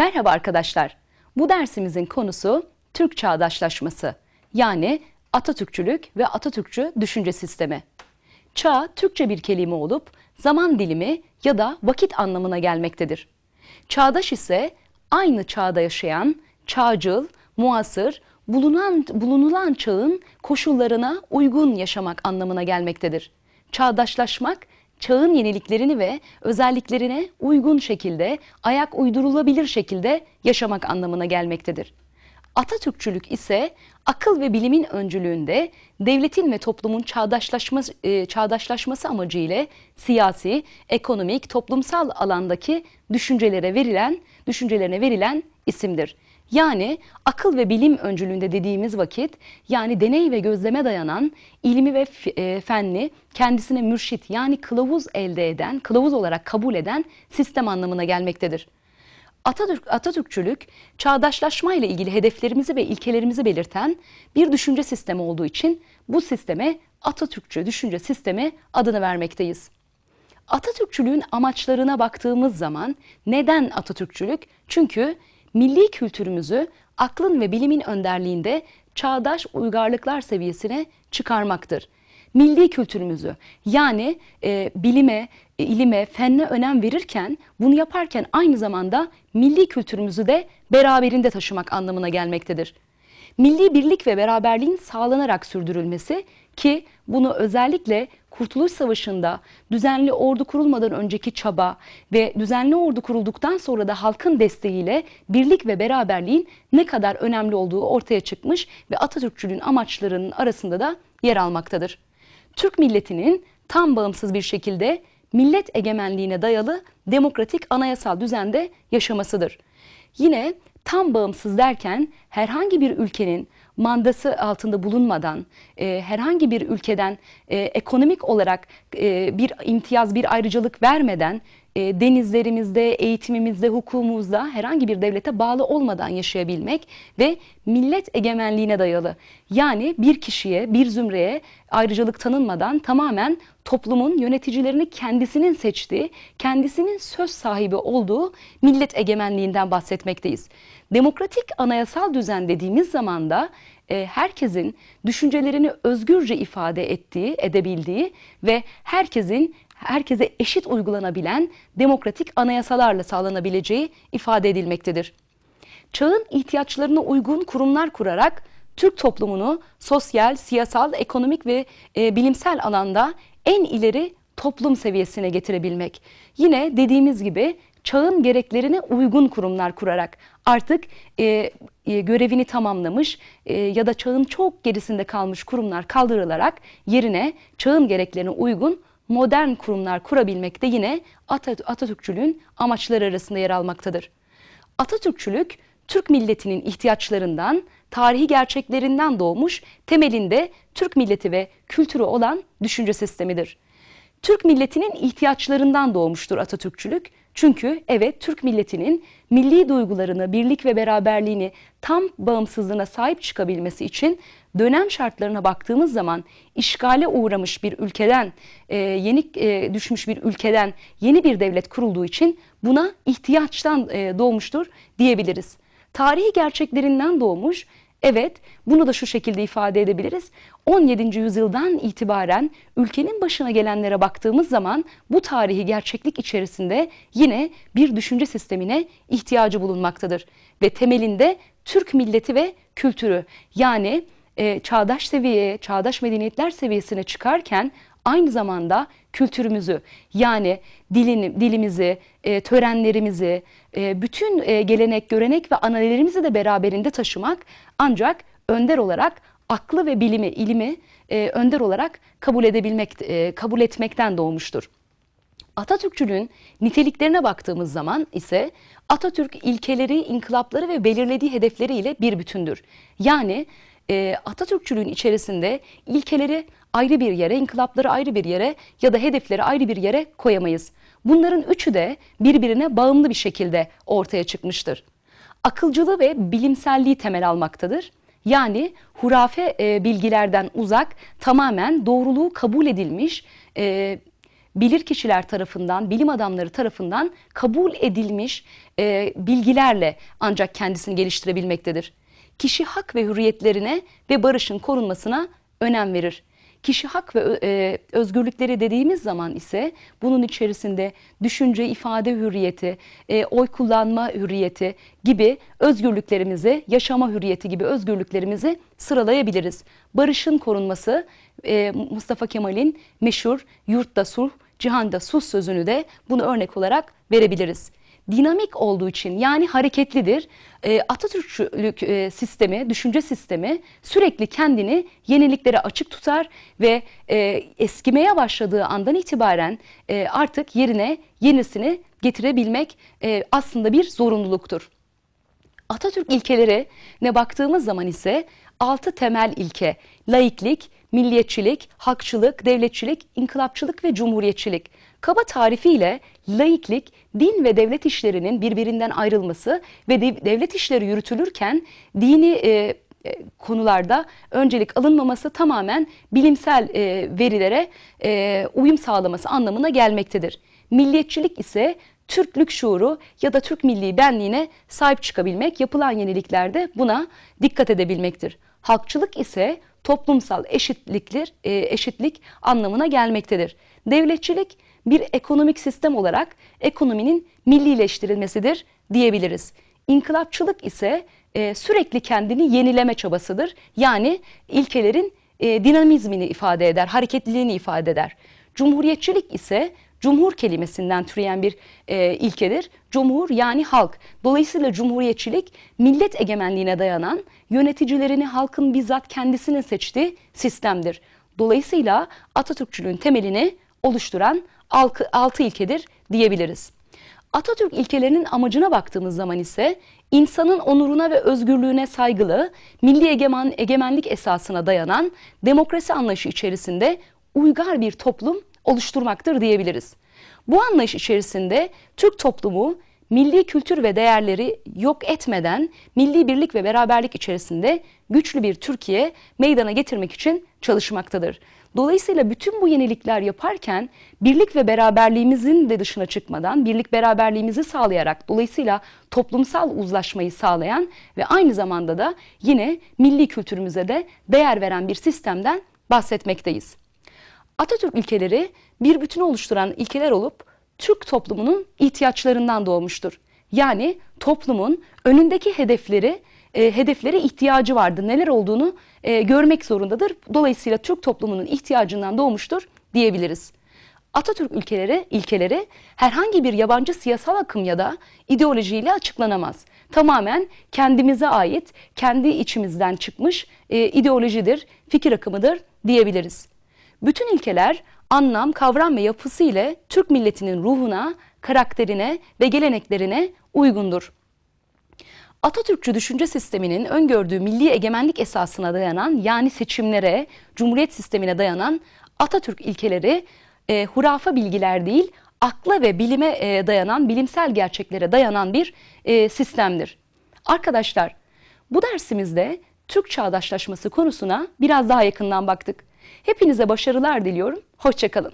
Merhaba arkadaşlar. Bu dersimizin konusu Türk çağdaşlaşması. Yani Atatürkçülük ve Atatürkçü düşünce sistemi. Çağ Türkçe bir kelime olup zaman dilimi ya da vakit anlamına gelmektedir. Çağdaş ise aynı çağda yaşayan, çağcıl, muasır, bulunan, bulunulan çağın koşullarına uygun yaşamak anlamına gelmektedir. Çağdaşlaşmak, çağın yeniliklerini ve özelliklerine uygun şekilde, ayak uydurulabilir şekilde yaşamak anlamına gelmektedir. Atatürkçülük ise akıl ve bilimin öncülüğünde devletin ve toplumun çağdaşlaşma, e, çağdaşlaşması amacıyla siyasi, ekonomik, toplumsal alandaki düşüncelere verilen, düşüncelerine verilen isimdir. Yani akıl ve bilim öncülüğünde dediğimiz vakit yani deney ve gözleme dayanan ilmi ve e, fenli kendisine mürşit yani kılavuz elde eden, kılavuz olarak kabul eden sistem anlamına gelmektedir. Atatürk, Atatürkçülük çağdaşlaşma ile ilgili hedeflerimizi ve ilkelerimizi belirten bir düşünce sistemi olduğu için bu sisteme Atatürkçü düşünce sistemi adını vermekteyiz. Atatürkçülüğün amaçlarına baktığımız zaman neden Atatürkçülük? Çünkü milli kültürümüzü aklın ve bilimin önderliğinde çağdaş uygarlıklar seviyesine çıkarmaktır. Milli kültürümüzü yani e, bilime, e, ilime, fenne önem verirken bunu yaparken aynı zamanda milli kültürümüzü de beraberinde taşımak anlamına gelmektedir. Milli birlik ve beraberliğin sağlanarak sürdürülmesi ki bunu özellikle Kurtuluş Savaşı'nda düzenli ordu kurulmadan önceki çaba ve düzenli ordu kurulduktan sonra da halkın desteğiyle birlik ve beraberliğin ne kadar önemli olduğu ortaya çıkmış ve Atatürkçülüğün amaçlarının arasında da yer almaktadır. Türk milletinin tam bağımsız bir şekilde millet egemenliğine dayalı demokratik anayasal düzende yaşamasıdır. Yine tam bağımsız derken herhangi bir ülkenin mandası altında bulunmadan, e, herhangi bir ülkeden e, ekonomik olarak e, bir imtiyaz, bir ayrıcalık vermeden e, denizlerimizde, eğitimimizde, hukukumuzda herhangi bir devlete bağlı olmadan yaşayabilmek ve millet egemenliğine dayalı. Yani bir kişiye, bir zümreye ayrıcalık tanınmadan tamamen toplumun yöneticilerini kendisinin seçtiği, kendisinin söz sahibi olduğu millet egemenliğinden bahsetmekteyiz. Demokratik anayasal düzen dediğimiz zaman da e, herkesin düşüncelerini özgürce ifade ettiği, edebildiği ve herkesin herkese eşit uygulanabilen demokratik anayasalarla sağlanabileceği ifade edilmektedir. Çağın ihtiyaçlarına uygun kurumlar kurarak Türk toplumunu sosyal, siyasal, ekonomik ve e, bilimsel alanda en ileri toplum seviyesine getirebilmek. Yine dediğimiz gibi çağın gereklerine uygun kurumlar kurarak artık e, e, görevini tamamlamış e, ya da çağın çok gerisinde kalmış kurumlar kaldırılarak yerine çağın gereklerine uygun modern kurumlar kurabilmek de yine Atatürkçülüğün amaçları arasında yer almaktadır. Atatürkçülük, Türk milletinin ihtiyaçlarından, tarihi gerçeklerinden doğmuş, temelinde Türk milleti ve kültürü olan düşünce sistemidir. Türk milletinin ihtiyaçlarından doğmuştur Atatürkçülük. Çünkü evet Türk milletinin milli duygularını, birlik ve beraberliğini tam bağımsızlığına sahip çıkabilmesi için dönem şartlarına baktığımız zaman işgale uğramış bir ülkeden, e, yeni e, düşmüş bir ülkeden yeni bir devlet kurulduğu için buna ihtiyaçtan e, doğmuştur diyebiliriz. Tarihi gerçeklerinden doğmuş Evet, bunu da şu şekilde ifade edebiliriz. 17. yüzyıldan itibaren ülkenin başına gelenlere baktığımız zaman bu tarihi gerçeklik içerisinde yine bir düşünce sistemine ihtiyacı bulunmaktadır. Ve temelinde Türk milleti ve kültürü yani e, çağdaş seviyeye, çağdaş medeniyetler seviyesine çıkarken aynı zamanda kültürümüzü yani dilini, dilimizi, e, törenlerimizi, e, bütün e, gelenek, görenek ve ananelerimizi de beraberinde taşımak ancak önder olarak aklı ve bilimi, ilimi e, önder olarak kabul edebilmek, e, kabul etmekten doğmuştur. Atatürkçülüğün niteliklerine baktığımız zaman ise Atatürk ilkeleri, inkılapları ve belirlediği hedefleriyle bir bütündür. Yani e, Atatürkçülüğün içerisinde ilkeleri ayrı bir yere, inkılapları ayrı bir yere ya da hedefleri ayrı bir yere koyamayız. Bunların üçü de birbirine bağımlı bir şekilde ortaya çıkmıştır. Akılcılığı ve bilimselliği temel almaktadır. Yani hurafe e, bilgilerden uzak, tamamen doğruluğu kabul edilmiş, e, bilir kişiler tarafından, bilim adamları tarafından kabul edilmiş e, bilgilerle ancak kendisini geliştirebilmektedir. Kişi hak ve hürriyetlerine ve barışın korunmasına önem verir. Kişi hak ve e, özgürlükleri dediğimiz zaman ise bunun içerisinde düşünce, ifade hürriyeti, e, oy kullanma hürriyeti gibi özgürlüklerimizi, yaşama hürriyeti gibi özgürlüklerimizi sıralayabiliriz. Barışın korunması e, Mustafa Kemal'in meşhur yurtta sulh, cihanda sus sözünü de bunu örnek olarak verebiliriz dinamik olduğu için yani hareketlidir. E, Atatürkçülük e, sistemi, düşünce sistemi sürekli kendini yeniliklere açık tutar ve e, eskimeye başladığı andan itibaren e, artık yerine yenisini getirebilmek aslında bir zorunluluktur. Atatürk ilkeleri ne baktığımız zaman ise altı temel ilke, laiklik, milliyetçilik, hakçılık, devletçilik, inkılapçılık ve cumhuriyetçilik. Kaba tarifiyle laiklik, din ve devlet işlerinin birbirinden ayrılması ve devlet işleri yürütülürken dini e, e, konularda öncelik alınmaması tamamen bilimsel e, verilere e, uyum sağlaması anlamına gelmektedir. Milliyetçilik ise Türklük şuuru ya da Türk milli benliğine sahip çıkabilmek, yapılan yeniliklerde buna dikkat edebilmektir. Halkçılık ise toplumsal eşitlikler, e, eşitlik anlamına gelmektedir. Devletçilik bir ekonomik sistem olarak ekonominin millileştirilmesidir diyebiliriz. İnkılapçılık ise e, sürekli kendini yenileme çabasıdır. Yani ilkelerin e, dinamizmini ifade eder, hareketliliğini ifade eder. Cumhuriyetçilik ise cumhur kelimesinden türeyen bir e, ilkedir. Cumhur yani halk. Dolayısıyla cumhuriyetçilik millet egemenliğine dayanan yöneticilerini halkın bizzat kendisinin seçtiği sistemdir. Dolayısıyla Atatürkçülüğün temelini oluşturan altı, ilkedir diyebiliriz. Atatürk ilkelerinin amacına baktığımız zaman ise insanın onuruna ve özgürlüğüne saygılı, milli egemen, egemenlik esasına dayanan demokrasi anlayışı içerisinde uygar bir toplum oluşturmaktır diyebiliriz. Bu anlayış içerisinde Türk toplumu milli kültür ve değerleri yok etmeden milli birlik ve beraberlik içerisinde güçlü bir Türkiye meydana getirmek için çalışmaktadır. Dolayısıyla bütün bu yenilikler yaparken birlik ve beraberliğimizin de dışına çıkmadan birlik beraberliğimizi sağlayarak dolayısıyla toplumsal uzlaşmayı sağlayan ve aynı zamanda da yine milli kültürümüze de değer veren bir sistemden bahsetmekteyiz. Atatürk ilkeleri bir bütünü oluşturan ilkeler olup Türk toplumunun ihtiyaçlarından doğmuştur. Yani toplumun önündeki hedefleri e, hedeflere ihtiyacı vardı. Neler olduğunu e, görmek zorundadır. Dolayısıyla Türk toplumunun ihtiyacından doğmuştur diyebiliriz. Atatürk ülkeleri, ilkeleri herhangi bir yabancı siyasal akım ya da ideolojiyle açıklanamaz. Tamamen kendimize ait, kendi içimizden çıkmış e, ideolojidir, fikir akımıdır diyebiliriz. Bütün ilkeler anlam, kavram ve yapısı ile Türk milletinin ruhuna, karakterine ve geleneklerine uygundur. Atatürkçü düşünce sisteminin öngördüğü milli egemenlik esasına dayanan yani seçimlere, cumhuriyet sistemine dayanan Atatürk ilkeleri e, hurafa bilgiler değil, akla ve bilime e, dayanan, bilimsel gerçeklere dayanan bir e, sistemdir. Arkadaşlar, bu dersimizde Türk çağdaşlaşması konusuna biraz daha yakından baktık. Hepinize başarılar diliyorum. Hoşçakalın.